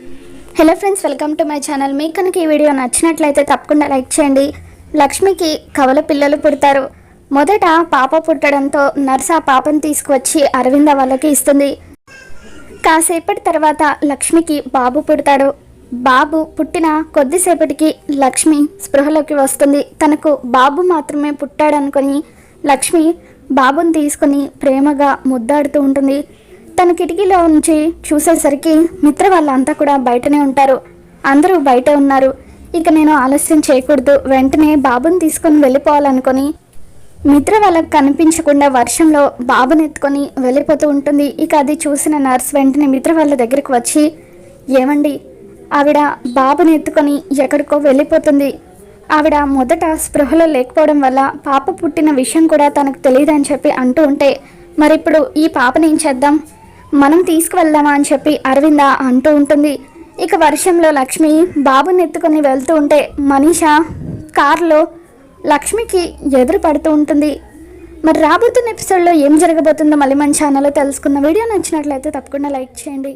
Hello friends welcome to my channel మీకు కనుక ఈ వీడియో నచ్చినట్లయితే తప్పకుండా లైక్ చేయండి. లక్ష్మికి కవల పిల్లలు పుడతారు. మొదట పాప పుట్టడంతో నర్స్ ఆ పాపను తీసుకువచ్చి అరవింద వాళ్ళకి ఇస్తుంది. కాసేపటి తర్వాత లక్ష్మికి బాబు పుడతాడు. బాబు పుట్టిన కొద్దిసేపటికి లక్ష్మి స్పృహలోకి వస్తుంది. తనకు బాబు మాత్రమే పుట్టాడనుకొని లక్ష్మి బాబుని తీసుకుని ప్రేమగా ముద్దాడుతూ ఉంటుంది. తన కిటికీలో నుంచి చూసేసరికి మిత్ర వాళ్ళంతా కూడా బయటనే ఉంటారు. అందరూ బయట ఉన్నారు. ఇక నేను ఆలస్యం చేయకూడదు. వెంటనే బాబుని తీసుకొని వెళ్ళిపోవాలనుకొని మిత్ర వాళ్ళకి కనిపించకుండా వర్షంలో బాబుని ఎత్తుకొని వెళ్ళిపోతూ ఉంటుంది. ఇక అది చూసిన నర్స్ వెంటనే మిత్ర వాళ్ళ దగ్గరికి వచ్చి ఏమండి? ఆవిడ బాబుని ఎత్తుకొని ఎక్కడికో వెళ్ళిపోతుంది. ఆవిడ మొదట స్పృహలో లేకపోవడం వల్ల పాప పుట్టిన విషయం కూడా తనకు తెలియదని చెప్పి అంటూ ఉంటే మరి ఇప్పుడు ఈ పాపని ఏం చేద్దాం? మనం తీసుకువెళ్దామా అని చెప్పి అరవింద అంటూ ఉంటుంది. ఇక వర్షంలో లక్ష్మి బాబుని ఎత్తుకొని వెళ్తూ ఉంటే మనీష కారులో లక్ష్మికి ఎదురు పడుతూ ఉంటుంది. మరి రాబోతున్న ఎపిసోడ్లో ఏం జరగబోతుందో మళ్ళీ మన ఛానల్లో తెలుసుకున్న వీడియో నచ్చినట్లయితే తప్పకుండా లైక్ చేయండి.